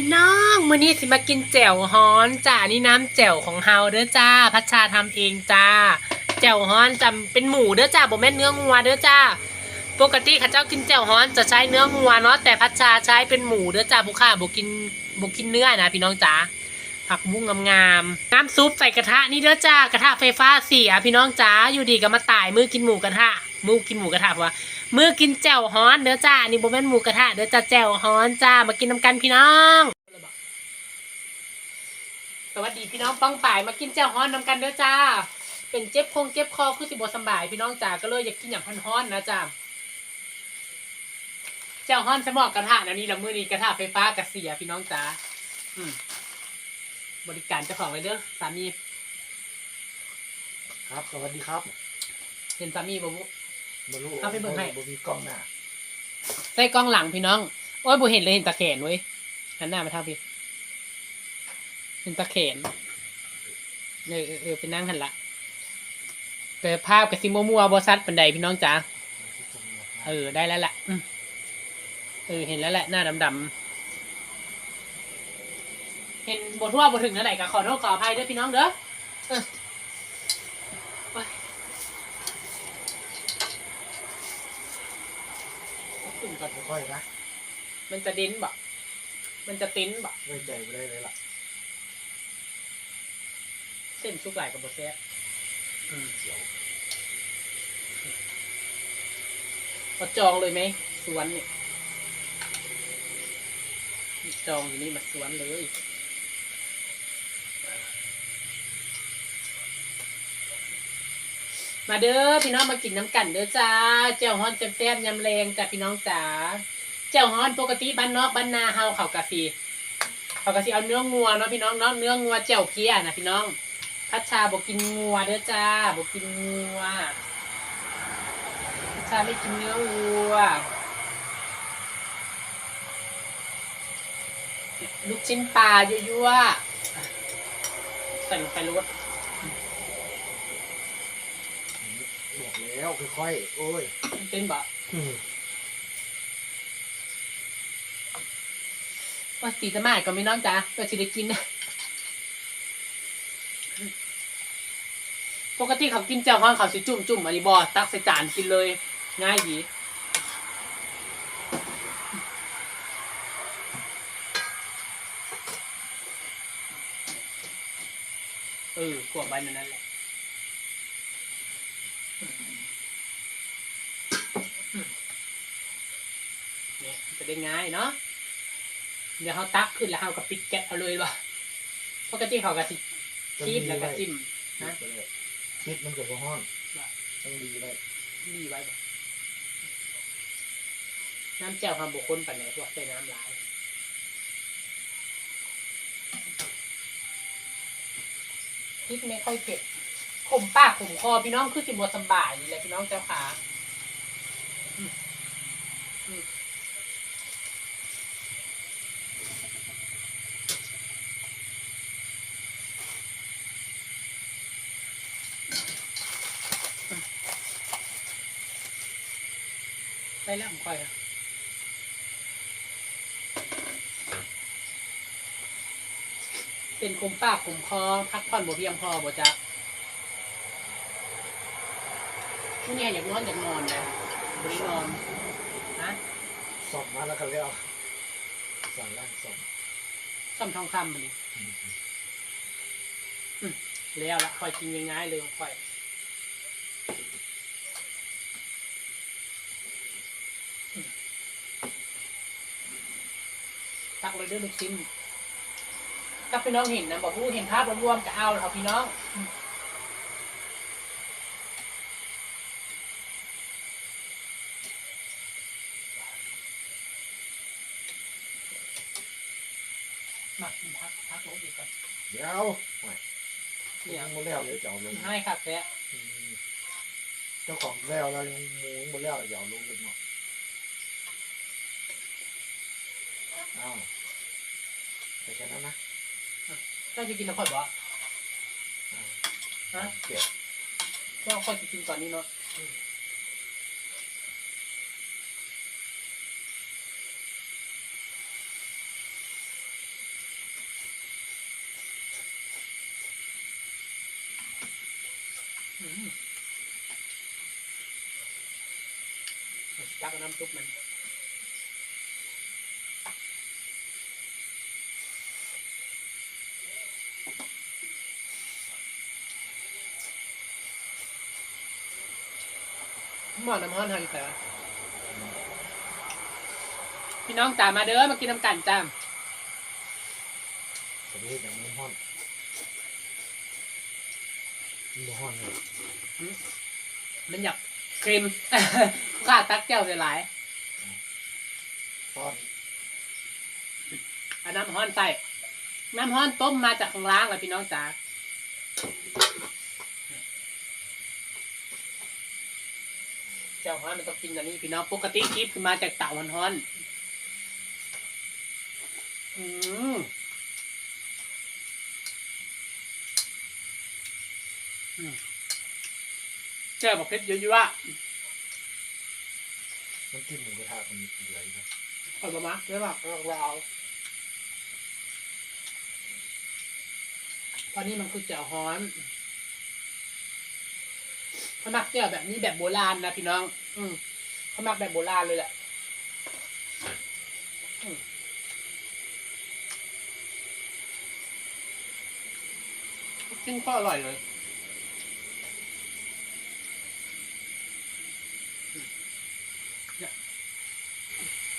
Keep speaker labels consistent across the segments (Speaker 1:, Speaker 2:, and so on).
Speaker 1: พี่น้องมื้อนี้สิมากินแจ่วฮ้อนจ้านี่น้ำแจ่วของเฮาเด้อจ้า พัชชาทำเองจ้า แจ่วฮ้อนจำเป็นหมูเด้อจ้าบ่แม่นเนื้องัวเด้อจ้า ปกติข้าเจ้ากินแจ่วฮ้อนจะใช้เนื้องัวเนาะแต่พัชชาใช้เป็นหมูเด้อจ้าบุค่าบ่กินบ่กินเนื้อนะพี่น้องจ๋าผักบุ้งงามๆน้ำซุปใส่กระทะนี่เด้อจ้ากระทะไฟฟ้าเสียพี่น้องจ๋าอยู่ดีก็มาตายมือกินหมูกระทะมือกินหมูกระทะเพราะว่า มือกินแจ่วฮ้อนเด้อจ้านี่บ่แม่นหมูกระทะเด้อจ้าแจ่วฮ้อนจ้ามากินน้ำกันพี่น้องสวัสดีพี่น้องป้องป่ายมากินแจ่วฮ้อนน้ำกันเด้อจ้า เป็นเจ็บคงเจ็บคอคือสิบ่สำบายพี่น้องจ้าก็เลยอยากกินอย่างฮ้อนๆนะจ้าแจ่วฮ้อนสมอกกระทะนะนี่ละมือนี้กระทะไฟฟ้ากระเสียพี่น้องจ้าอืมบริการเจ้าของเลยเด้อสามี
Speaker 2: ครับสวัสดีครับ
Speaker 1: เห็นสามีบ่บุ
Speaker 2: บรู้
Speaker 1: เอาไปเบิ่งให้
Speaker 2: บมีกล้องหน้า
Speaker 1: ใส่กล้องหลังพี่น้อง โอ้ยบ่เห็นเลยเห็นตะแขนเว้ยหันหน้ามาทางพี่ เห็นตะแขนเออเออเออไปนั่งหันละแต่ภาพกับซิมัวๆบอซัดปันไดพี่น้องจ๋า เออ ได้แล้วแหละอืมเออ เห็นแล้วแหละ หน้าดำๆ เห็นบทว่าบทถึงเท่าไหร่ก็ขอโทษขออภัยด้วยพี่น้องเด้อเออโอ้ยขึ้น ก่อน
Speaker 2: ค่อยๆนะ
Speaker 1: มันจะเด้นบ่มันจะเต้นบ่
Speaker 2: ไว้ใจไม่ได้เลยล่ะ
Speaker 1: เส้นซุกไหลกับบแซ่บอืม
Speaker 2: เสียว
Speaker 1: เอาจองเลยไหมสวนเนี่ยจองอยู่นี่มาสวนเลย มาเด้อพี่น้องมากินน้ำกันเด้อจ้าเจ้าฮ้อนแซ่บๆยำแรงจ้ะพี่น้องจ๋าเจ้าฮ้อนปกติบ้านนอกบ้านนาเฮาเขากะสีเขากะสีเอาเนื้องัวเนาะพี่น้องเนาะเนื้องัวเจ้าเพี้ยนะพี่น้องพัชชาบอกกินงัวเด้อจ้าบอกกินงัวพัชชาไม่กินเนื้อวัวลูกชิ้นปลายั่วๆใส่ลงไปรส
Speaker 2: บอก แล้วค่อยๆโอ้ย
Speaker 1: เป็นบ่
Speaker 2: อืม
Speaker 1: ว่าสีจะมาก็ไม่น้องจ้าก็จะได้กินนะปกติเขากินแจ่วฮ้อนเขาสิจุ่มจุ่มอันนี้บ่ตักใส่จานกินเลย ง่ายดีเออพวกใบมันนั่นแหละ เนี่ยจะได้ง่ายเนาะเดี๋ยวเขาตักขึ้นแล้วเขาก็ปิดแก๊สเอาเลยว่ะปกติเขาก็สิชีสแล้วก็จิ้มนะ
Speaker 2: ปิดไปเลยปิดมันเกิดว่าห้อนต้องดีไว้
Speaker 1: ดีไว้น้ำแจ่วความบุคคลปันไหนพวกใส่น้ำลายพริกไม่ค่อยเผ็ดขมปากขมคอพี่น้องคือสิบวสบายนี่แหละพี่น้องเจ้าขา ได้แล้วผมค่อยอะเป็นขมปากขมคอ พักผ่อนบ่เพียงพอบ่จะช่วงนี้อยากนอนอยากนอนนะบ่ได้นอนนะ
Speaker 2: สอบมาแล้วกันแล้วสั่งล่างสอบ
Speaker 1: ซ่อมทองคำมันนี่อืมแล้วละค่อยกินง่ายๆเลยของค่อย ตักเลยเด้วยลูกชิ้นถ้าพี่น้องเห็นนะบอกผู้เห็นภาพรวมๆจะเอาแล้วครับพี่น้องอืมมาพักพักลงอีกก่อน
Speaker 2: เดี๋ยวโอ้ย
Speaker 1: เนี่ย
Speaker 2: ยังหมดแล้วเดี๋ยวจะเอาลง
Speaker 1: ให้ครับแล้ว
Speaker 2: อืมเจ้าของแล้วเรายังหมูหมดแล้วอย่าเอาลงเลยเนาะอ้าว แต่แค่นั้นนะ
Speaker 1: เจ้จะกินแล้วค่อยบ
Speaker 2: อก
Speaker 1: ฮะ
Speaker 2: เก็บ
Speaker 1: เจ้าข่อยจะกินตอนนี้เนาะตักน้ำซุปมัน หมอน้ำห้อนทันแต่พี่น้องจ๋ามาเด้อมากินน้ำกันจ้า
Speaker 2: ประเทศยังไม่ห้อนไม่ห้อนเลย
Speaker 1: มันอยากเค็ม ข้าตักแก้วหลาย
Speaker 2: ห้อน
Speaker 1: ๆเอาน้ำห้อนใส่น้ำห้อนต้มมาจากข้างล่างเลยพี่น้องจ๋า จ้าห้อนมันต้องกินอันนี้พี่น้องปกติคลิปคือมาจากเต่าห้อนๆอืมอืมเจ้าบอกเพชรเยอะๆอะ
Speaker 2: น้ำจิ้มหมูกระทะมันเหลืออยู่นะ
Speaker 1: เออกมาเรียกว่าเราเอาตอนนี้มันคือแจ่วฮ้อน เขามักแจ่วแบบนี้แบบโบราณนะพี่น้อง อืมเขามักแบบโบราณเลยแหละอืมกินก็อร่อยเลย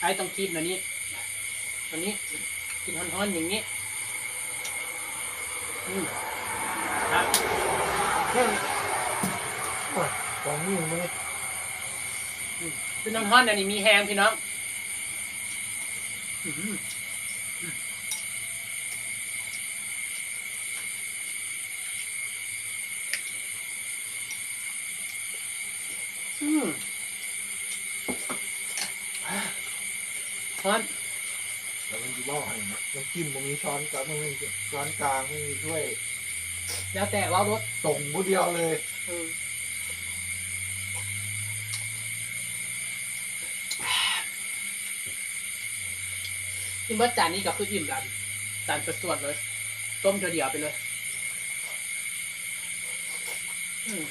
Speaker 1: ไอ้ต้องกินอันนี้อันนี้กินฮ้อนๆอย่างนี้ อืมครับ
Speaker 2: เฮ้ยโอ้ยตองนิ้วมือ
Speaker 1: เป็นน้ำฮ้อนอันนี้มีแฮงพี่น้องอื้อหืออืมฮ้อน
Speaker 2: แล้วมันจะเล่าให้นะน้ำจิ้มมันมีช้อนกลางมันมีช้อนกลางไม่มีถ้วย
Speaker 1: แล้วแต่ว่ารส
Speaker 2: ตรงบุเดียวเลย
Speaker 1: อืม กินเบิร์จานนี้ก็คืออิ่มแล้วจานสดๆเลย ต้มเดียวๆไปเลย อืม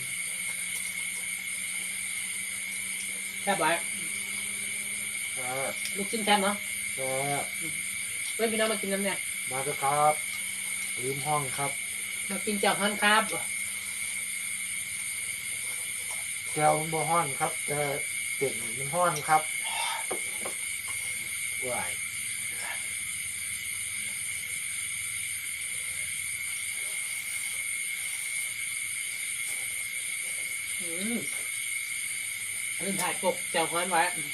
Speaker 1: แซ่บไว้
Speaker 2: อ่า
Speaker 1: ลูกชิ้นแซ่บเนาะ
Speaker 2: ก็
Speaker 1: เพื่อนพี่น้องมากินน้ำเนี่ย
Speaker 2: มาเถอะครับ ลืมห้องครับ
Speaker 1: มากินเจ้าฮันครับ
Speaker 2: แก้วมันบ่ห้อนครับแต่เก่งมันห้อนครับว้าย
Speaker 1: อืมอันนี้ถ่ายปกเจ้าฮันไว้อืม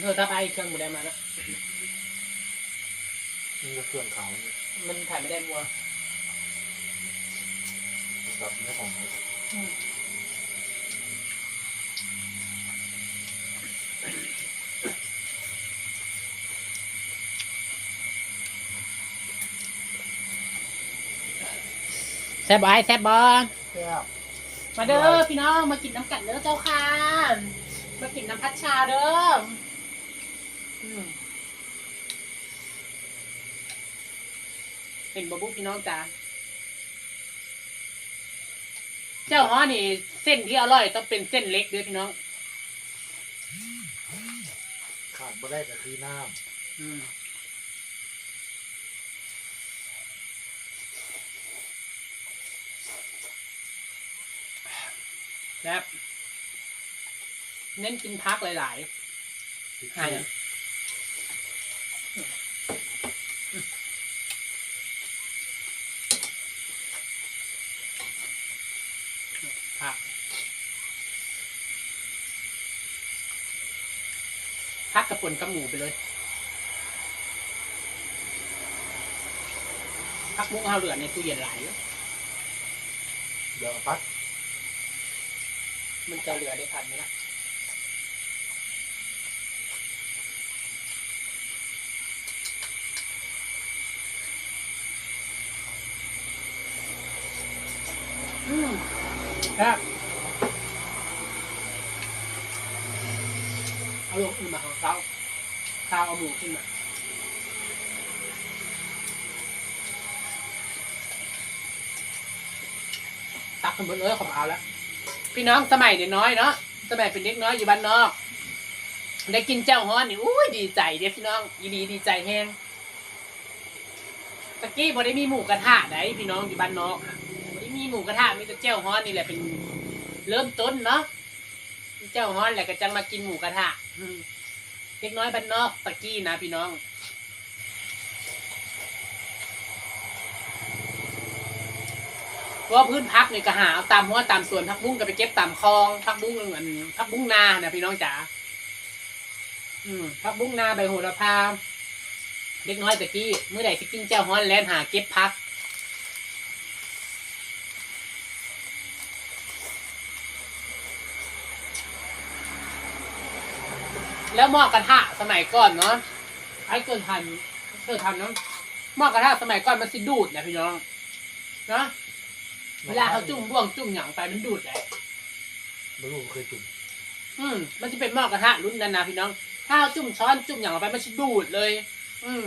Speaker 1: เธอถ้าไปเครื่องหมูแดงมาแล้ว
Speaker 2: นี่ก็เครื่องเขาเนี่ย
Speaker 1: มันถ่ายไม่ได้มัว
Speaker 2: กับเนื้อของ
Speaker 1: แซบบอยแซบบอ
Speaker 2: แซ่บ
Speaker 1: มาเด้อพี่น้องมากินน้ำกัดเด้อเจ้าค่ะมากินน้ำพัชชาเด้ออืมเป็นบะบุพี่น้องจ้าเจ้าฮ้อนี่ เส้นที่อร่อยต้องเป็นเส้นเล็กเด้อพี่น้อง
Speaker 2: ขาดบ่ได้ก็คือน้
Speaker 1: อื ครับ เน้นกินพักหลายำๆใช่อะผักพักกระป่นกับหมูไปเลยพักมุกเอาเหลือในตู้เย็นหลายอยู่
Speaker 2: เดี๋ยวปัด
Speaker 1: มันจะเหลือได้ทันไหมล่ะอืมครับเอาลงอื่นมาของเขาข้าวเอาหมูขึ้นมาตักขึ้นหมดเลยขอเอาแล้ว พี่น้องสมัยเด็กน้อยเนาะสมัยเป็นเด็กน้อยอยู่บ้านนอก ได้กินเจ้าฮ้อนนี่อุ้ยดีใจเด้พี่น้องอีดีดีใจแฮงตะกี้พอได้มีหมูกระทะได้พี่น้องอยู่บ้านนอกบ่ได้มีหมูกระทะมีแต่เจ้าฮ้อนนี่แหละเป็นเริ่มต้นเนาะเจ้าฮ้อนแหละก็จังมากินหมูกระทะเด็กน้อยบ้านนอกตะกี้นะพี่น้อง เพราะพื้นพักเนี่ยก็หาเอาตามหัวตามส่วนพักบุ้งก็ไปเก็บตามคลองพักบุ้งเหมือนพักบุ้งนาเนะพี่น้องจ๋าอืมพักบุ้งนาใบโหระพาเล็กน้อยตะกี้เมื่อใดสิกินเจ้าฮ้อนแลนหาเก็บพักแล้วหม้อกระทะสมัยก่อนเนาะไอ้เกินทันเกินทันเนาะหม้อกระทะสมัยก่อนมันสิดูดนะพี่น้อง เนาะ เวลาเขาจุ่มบ่วงจุ่มหยังไปมันดูดได้
Speaker 2: ไม่รู้เคยจุ่ม
Speaker 1: อืมมันจะเป็นหม้อกระทะรุ่นนั้นนะพี่น้อง ถ้าเอาจุ่มช้อนจุ่มหยังออกไปมันจะดูดเลย อืม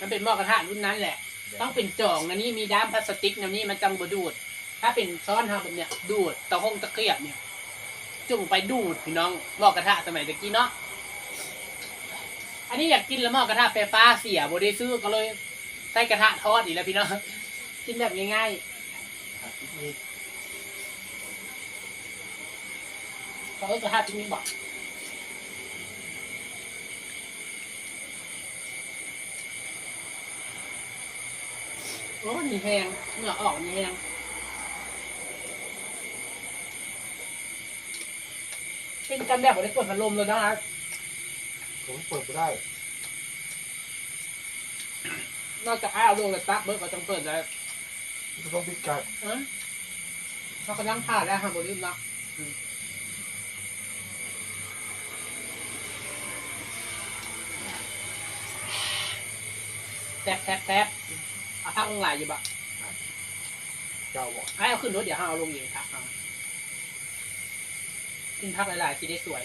Speaker 1: มันเป็นหม้อกระทะรุ่นนั้นแหละ ต้องเป็นจ่องนะนี่มีด้ามพลาสติกนะนี่มันจังบดูด ถ้าเป็นช้อนทำแบบเนี้ยดูดตะคงตะเกียบเนี่ย จุ่มไปดูดพี่น้องหม้อกระทะสมัยตะกี้เนาะอันนี้อยากกินแล้วหม้อกระทะไฟฟ้าเสียบได้ซื้อก็เลยใส่กระทะทอดอีกแล้วพี่น้องกินแบบง่ายๆ
Speaker 2: นี่
Speaker 1: เขาก็จะห้าชิ้นนี้บอกโอ้มีแหงเหงื่อออกมีแหงเป็นกันแบบบได้เปิดพัดลมเลยนะครับ
Speaker 2: ผมเปิดไม่ได้
Speaker 1: นอกจากให้เอาลงเลยตักเบิร์ก็ต้องเปิดเล ย
Speaker 2: จะต้องปิดกัน
Speaker 1: เออเราก็นั่งผ่านแล้วฮะบริมละอืมแทบแทบแทบเอาพักลงไหลอยู่บะ
Speaker 2: เจ้าบอก
Speaker 1: ให้เอาขึ้นรถเดี๋ยวห้าเอาลงเองครับเอากินพักหลายๆสิได้สวย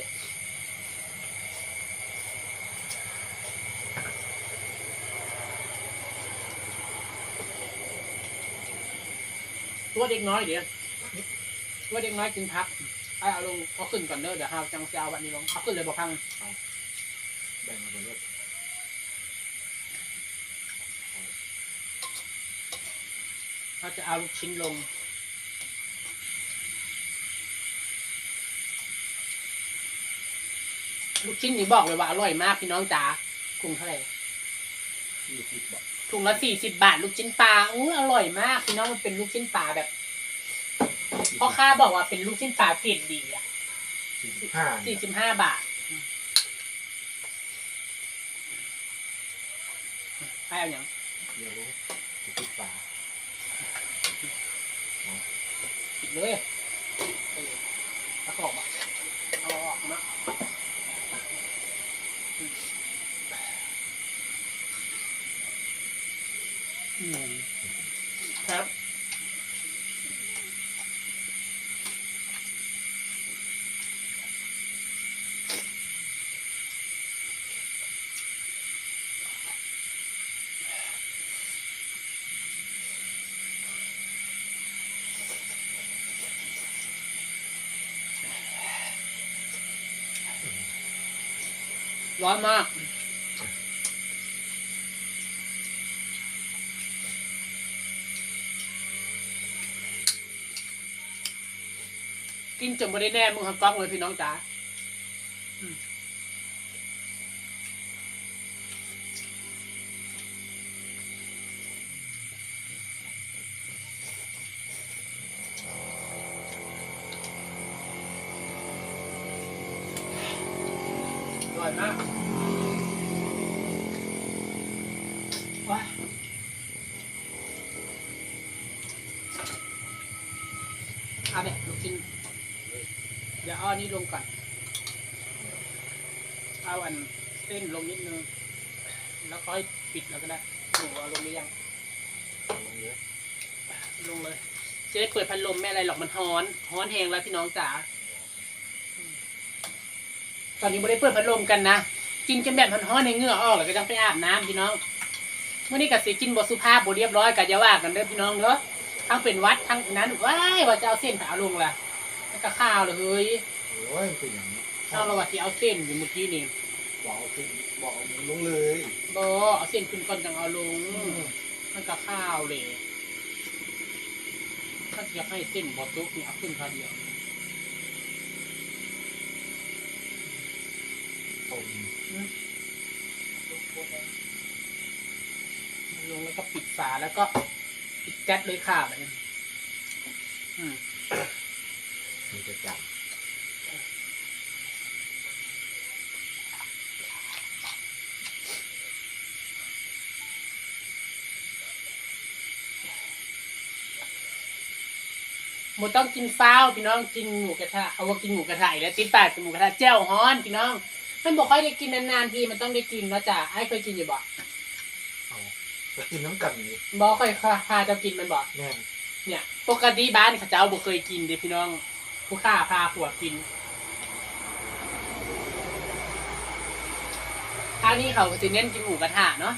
Speaker 1: ตัวเด็กน้อยเดี๋ยวตัวเด็กน้อยกินพักให้เอาลงเอาขึ้นก่อนเด้อเดี๋ยวห้าจังจะเอาวันนี้ลงเอาขึ้นเลยบอกพัง
Speaker 2: แบ่งกันไปเลย
Speaker 1: เราจะเอาลูกชิ้นลงลูกชิ้นนี่บอกเลยว่าอร่อยมากพี่น้องจ๋าถุงเท่าไหร่
Speaker 2: ยี่สิบบาท
Speaker 1: ถุงละสี่สิบบาทลูกชิ้นปลาอู้อร่อยมากพี่น้องมันเป็นลูกชิ้นปลาแบบพ่อค้าบอกว่าเป็นลูกชิ้นปลาเกรดดีอะ
Speaker 2: สี่สิบห้า
Speaker 1: สี่สิบห้าบาทให้เอาอย่าง
Speaker 2: เดี๋ยวรู้จะปิดฝา
Speaker 1: ปิดเลยเออแล้วก็ออกมาเอาออกมาอืม ครับร้อนมาก จนไม่ได้แน่มึงหักกล้องเลยพี่น้องจ๋าอร่อยมากว้าเอาไปลูกชิ้น เดี๋ยวเอาอั นี้ลงก่อน เอาอันเส้นลงนิดนึง แล้วค่อยปิดแล้วก็ได้หนูเอาลงหรือยัง
Speaker 2: ลงเล
Speaker 1: งเลยจะได้เปิดพัดลมไม่อะไรหรอกมันฮ้อน ฮ้อนแหงแล้วพี่น้องจ๋า ตอนนี้ไม่ได้เปิดพัดลมกันนะ กินกันแบบฮ้อนๆในเหงื่อออกแล้วก็ต้องไปอาบน้ำพี่น้อง เมื่อนี้กับสิกินบสุภาพบเรียบร้อยกับยาว่ากันเด้อพี่น้องเด้อททั้งเป็นวัดทั้งนั้นว้ายว่าจะเอาเส้นไปเอาลงล่ะแล้วก็ข้าวเลยเฮ้ย
Speaker 2: โอ้ยมันเป็นอย่างนี้
Speaker 1: เอาเราว่าที่เอาเส้นอยู่เมื่อกี้นี่
Speaker 2: บอกเอาขึ้นบอกเอามือลงเลย
Speaker 1: บอเอาเส้นขึ้นก่อนจังเอาลงมันก็ข้าวเลย ถ้าจะให้เส้นบอตุกนี่เอาขึ้นคราวเดียว
Speaker 2: ต้ม
Speaker 1: ลงแล้วก็ปิดฝาแล้วก็ปิดแก๊สเลยค่ะแบบนี้อืม
Speaker 2: มันจะจับ
Speaker 1: หมดต้องกินฟ้าวพี่น้องกินหมูกระทะเอาว่ากินหมูกระทะอีกแล้วติดปากกินหมูกระทะแจ่วฮ้อนพี่น้องมันบอกค่อยได้กินนานๆทีมันต้องได้กินแล้วจ้ะไอ้เคยกินอยู่บ่
Speaker 2: เอาจะกินน้ำกันนี่
Speaker 1: บอกค่อยพาเจ้ากินมันบ่
Speaker 2: แน่น
Speaker 1: เนี่ยปกติบ้านเขาเจ้าบ่เคยกินเด้พี่น้อง ผู้ข้าพาผัวกินทางนี้เขาจะเน้นกินหมูกระทะเนาะ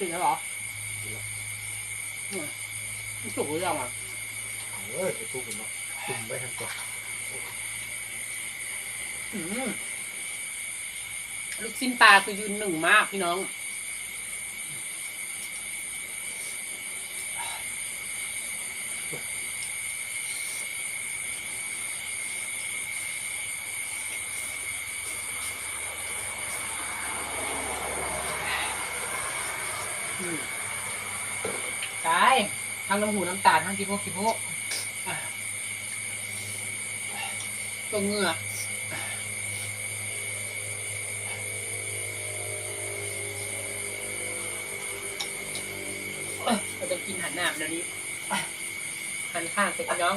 Speaker 1: ถึงแล้วเหรออืมมันสุกหรือยังอะ
Speaker 2: เอาเอ้ยไปทุบกันเนาะตุ่มไปทางก่อน
Speaker 1: อืมลูกชิ้นปลาคือยืนหนึ่งมากพี่น้อง ตายทั้งน้ำหูน้ำตาลทั้งกิโพกิโพอะตัวเหงือกเอ้ยเราจะกินหันหน้าเดี๋ยวนี้อะหันข้างไปพี่น้อง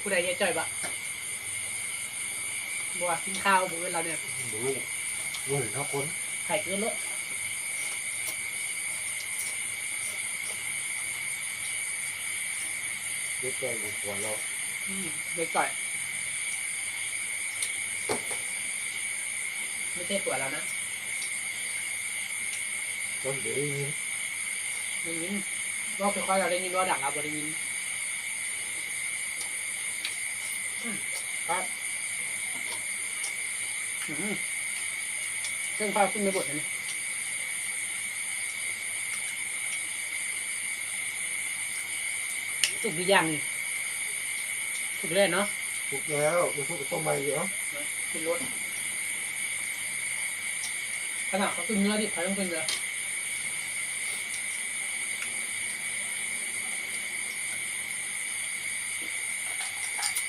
Speaker 1: ผู้ใดเนี่ยจ่อยบะบัวกินข้าวบุ้เราเนี่ย
Speaker 2: ดูลูกเว้ยเท่าคน
Speaker 1: ไข่เกลือเลอ
Speaker 2: เด็กแก่อยู่หัวเรา
Speaker 1: อืมเด็กจ่อยไม่ใช่ตัวเรานะ
Speaker 2: ต้นเดี๋ยวได้ยิน
Speaker 1: ได้ยินว่าค่อยๆเราได้ยินว่าดักเราบ่ได้ยินอืมครับอืมเครื่องฟ้าขึ้นไม่บดนะเนี่ สุกหรือยังนี่สุกเลยเนาะ
Speaker 2: ทุกแล้วไปทุบกับต้มใบเดี๋ยว
Speaker 1: ขึ้นรถขนาดเขาขึ้นเนื้อดิเขาต้องขึ้นเนื้อ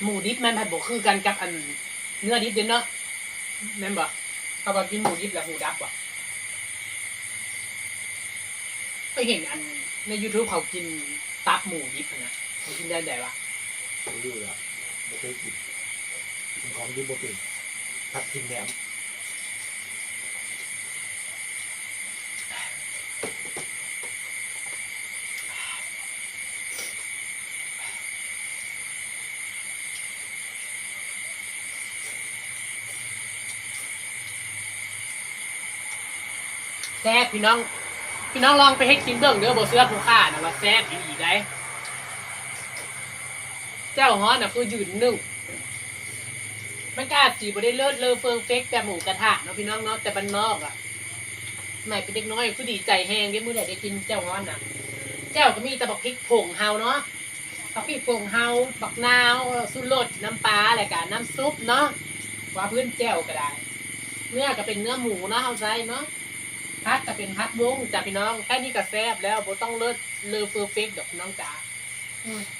Speaker 1: หมูดิบแม่นผัดบกคือกันกับอันเนื้อดิบเด้นเนาะแม่นบ่เขาบอกกินหมูดิบแล้วหมูดับว่ะไปเห็นอันใน YouTube เขากินตับหมูดิบอะนะ เขากินได้ไงวะ
Speaker 2: ไม่รู้ละไม่เคยกินกินของดิบบ่เป็นผัดกินแหนม
Speaker 1: แซ่บพี่น้อง พี่น้องลองไปให้กินเบิ่งเด้อบ่เสื้อผู้ค่านะว่าแซ่บอีหลีได้เจ้าฮ้อนน่ะคือยืนหนึ่งมันก็อาจสีบ่ได้เลิศเลอเฟิงเฟกแบบหมูกระทะเนาะพี่น้องเนาะแต่บ้านนอกอะสมัยเป็นเด็กน้อยคือดีใจแฮงได้มื้อใดได้กินเจ้าฮ้อนน่ะ เจ้าก็มีแต่บักพริกผงเฮาเนาะบักพริกผงเฮาบักนาวสุรสน้ำปลาอะไรกันน้ำซุปเนาะว่าพื้นแจ่วก็ได้ เนื้อก็เป็นเนื้อหมูเนาะเฮาใส่เนาะพัดจะเป็นพัดวงจ้ะพี่น้องแค่นี้ก็แซ่บแล้วโบต้องเลิศเลอเฟอร์เฟกดอกพี่น้องจ๋าอืม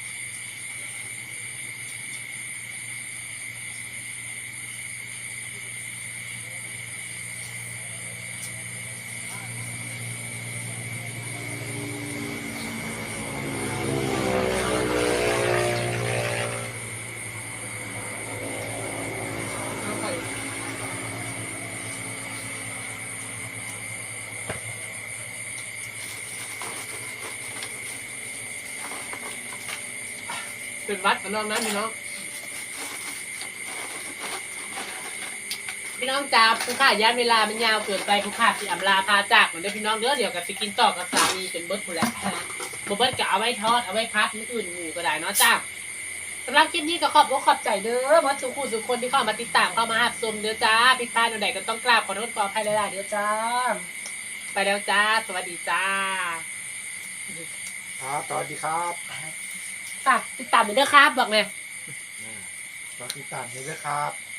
Speaker 1: เอา นวัดกับน้องนะพี่น้อง พี่น้องจ้าผู้ข่าย่านเวลามันยาวเกินไปผู้ข่าสิอำลาพาจากเหมือนเดิมพี่น้องเด้อเดี๋ยวกับสิกินต่อกับสามีจนเบิดหมดแล้วบ่เบิดก็เอาไว้ทอดเอาไว้พัดมื้ออื่นหมู่ก็ได้เนาะจ้าสำหรับคลิปนี้ก็ขอบอกขอบใจเด้อหมดทุกคู่ทุกคนที่เข้ามาติดตามเข้ามาหับชมเด้อจ้าผิดพลาดตรงไหนก็ต้องกราบขอโทษขออภัยหลายๆเด้อจ้า ไปแล้วจ้า สวัสดีจ้า
Speaker 2: ครับสวัสดีครับ
Speaker 1: ฝากติดตามเด้อครับบอกเลย
Speaker 2: ฝากติดตามด้วยนะครับ